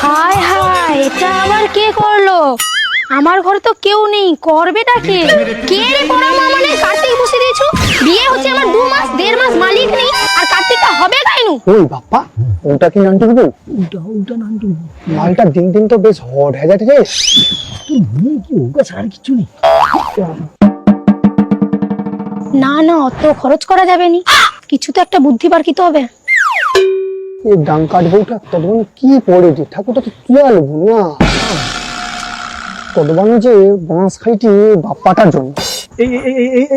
হায় হায় এটা আবার কে করল? আমার ঘরে তো কেউ নেই করবেটা কে? কে রে করা মা মানে কার্তিক বসে দিয়েছ? বিয়ে হচ্ছে আমার দু মাস দেড় মাস মালিক নেই আর কার্তিকটা হবে কাইনু? ওই বাপ্পা ওটা কি নান্টু বউ ওটা ওটা নান্টু মালটা দিন দিন তো বেশ হট হয়ে যাচ্ছে রে। কি ওটা ছাড়া কিছু নেই? না না অত খরচ করা যাবে নি। কিছু তো একটা বুদ্ধি বার কিতে হবে। এই ডাং কাঠ বউটা তদবান কি পড়ে যে? ঠাকুরটা তো আলবো না যে বাঁশ খাইটি বাপ্পাটার জন্য। এই এই এই-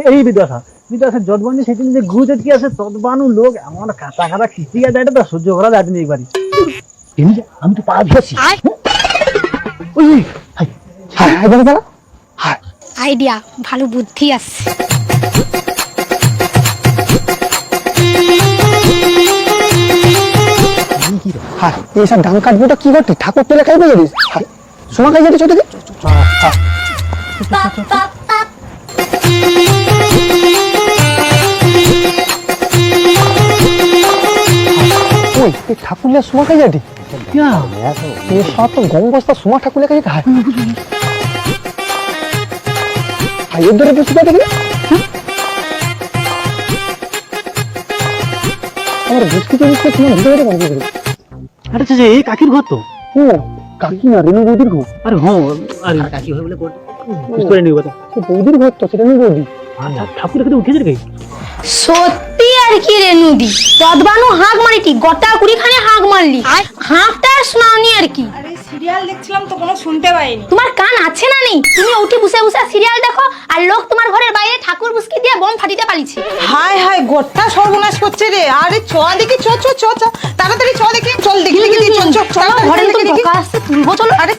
যতবানি সেদিন যে কি আছে ততবানু লোক এমন খিচিয়া যায় এটা তো সহ্য করা না একবারই। আমি তো পা দিয়েছি আইডিয়া ভালো বুদ্ধি আছে। কি করতি? ঠাকুর তেলে খাইবে জানিস সোমা খাই যাতে ছোট ওই এই ঠাকুরলে সোমা খাই যাটি এই সব তো গম বস্তা সোমা ঠাকুরলে খাই ধরে আমার বুঝতে বুঝতে তোমার ভিতরে আরে আচ্ছা এই কাকির ঘর তো। ও কাকিমা রেণু বৌদির ঘর। আরে হ্যাঁ আরে কাকি হয় বলে বুঝতে পারিনি কথা। বৌদির ঘর তো সেটা নিয়ে বৌদি আচ্ছা ঠাকুর উঠেছে রে সত্যি আর কি রে রেনুদি তদবানু হাঁক মারিটি গোটা কুড়িখানে হাঁক মারলি। হাঁকটা আর শোনাওনি আর কি। আরে সিরিয়াল দেখছিলাম তো কোনো শুনতে পাইনি। তোমার কান আছে না নেই? তুমি উঠে বসে বসে সিরিয়াল দেখো আর লোক তোমার ঘরের বাইরে ঠাকুর বুসকি দিয়ে বম ফাটিতে পালিছে। হায় হায় গোটা সর্বনাশ করছে রে। আরে চ দেখি চ চ চ চ। তাড়াতাড়ি চ দেখি চল দেখি দেখি।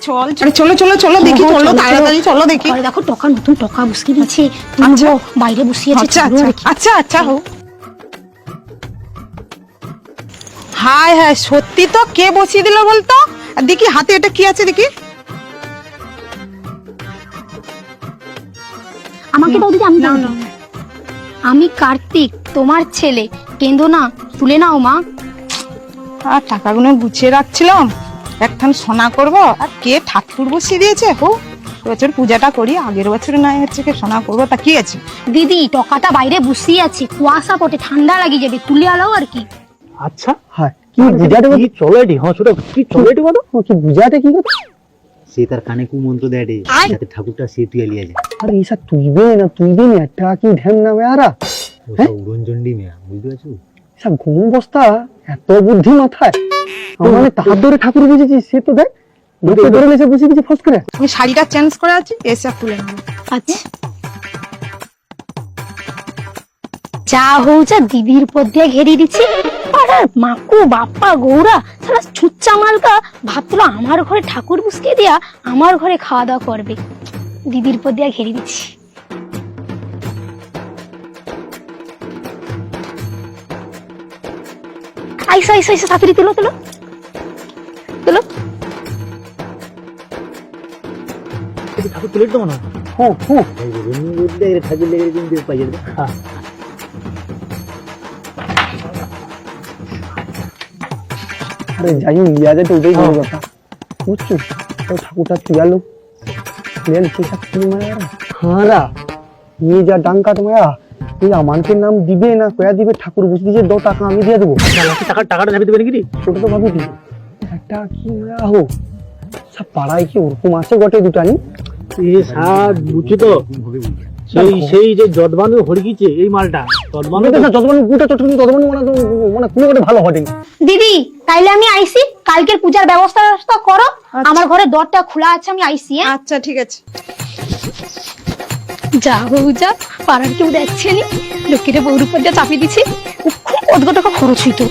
চলো। আরে চল চলো চলো চলো দেখি চলো। তাড়াতাড়ি চলো দেখি। দেখো টকা নতুন টকা বুসকি দিচ্ছে। তুলবো বাইরে বসিয়েছে আচ্ছা আচ্ছা আচ্ছা আচ্ছা হায় হায় সত্যি তো কে বসিয়ে দিল বলতো? দেখি হাতে এটা কি আছে দেখি। আমাকে দাও দিদি আমি দাও আমি কার্তিক তোমার ছেলে। কেন্দ্র না তুলে নাও মা। আর টাকাগুলো গুছিয়ে রাখছিলাম? একখান সোনা করব আর কে ঠাকুর বসিয়ে দিয়েছে? হো বছর পূজাটা করি আগের বছর নয় হচ্ছে কে সোনা করব তা কি আছে? দিদি টকাটা বাইরে বসিয়ে আছে কুয়াশা পটে ঠান্ডা লাগিয়ে যাবে তুলে আলাও আর কি। আচ্ছা হ্যাঁ কি বুঝাতে কি চলো এটি হ্যাঁ ছোট কি চলো এটি বলো? ও কি বুঝাতে কি কথা? সে তার কানে কু মন্ত্র দেয় রে যাতে ঠাকুরটা সে তুই লিয়ে যায়। আরে এইসব তুইবে না তুইবে না একটা কি ধ্যান নামে আরা ওটা উড়নচন্ডী মেয়া বুঝতে পারছ? সব ঘুম বস্তা এত বুদ্ধি মাথায়। মানে তাহার ধরে ঠাকুর বুঝেছি সে তো দেখ ধরে এসে বসে দিয়েছে ফস করে। আমি শাড়িটা চেঞ্জ করে আছি এসে আর তুলে নেব। আচ্ছা। যা দিদির পর দিয়ে ঘেরিয়ে দিচ্ছি। আর মাকু বাপ্পা গৌরা সারা ছুচ্চা মালকা ভাবছিল আমার ঘরে ঠাকুর বুসকে দিয়া আমার ঘরে খাওয়া দাওয়া করবে। দিদির পর দিয়ে ঘেরিয়ে দিচ্ছি। আইসো আইসো আইসো সাঁতুরি তুলো তুলো। তুলো। ঠাকুর তুলে দেবো না? হো হো ঠাকুর লেগে কিন্তু পাই যাবে আরে যাই লিয়াজে তো ওটাই বড় কথা বুঝছ তো ঠাকুরটা তুয়ালো তুয়াল সেসব কি মায়া হাঁরা নিয়ে যা ডাঙ্কা তোমায়া এই আমানকে নাম দিবে না কয়া দিবে? ঠাকুর বুঝ দিছে দো টাকা আমি দিয়ে দেবো। টাকা টাকাটা ঝাঁপি দেবে নাকি? সেটা তো ভাবি দিবে। একটা কি সব পাড়ায় কি ওরকম আছে গটে দুটা নি এ সাত বুঝছ তো? সেই সেই যে যদবানু হরিকিছে এই মালটা যদবানু আমি তো গুটা ততক্ষণ ততক্ষণ মানে তো মানে কোনো করে ভালো হবে দিদি তাইলে আমি আইসি। কালকের পূজার ব্যবস্থা ব্যবস্থা করো আমার ঘরে দরটা খোলা আছে আমি আইসি হ্যাঁ? আচ্ছা ঠিক আছে। যা বউ যা। পাড়ার কেউ দেখছে নি লোকেরা বউর চাপিয়ে দিচ্ছে? খুব কত টাকা খরচ হইতো।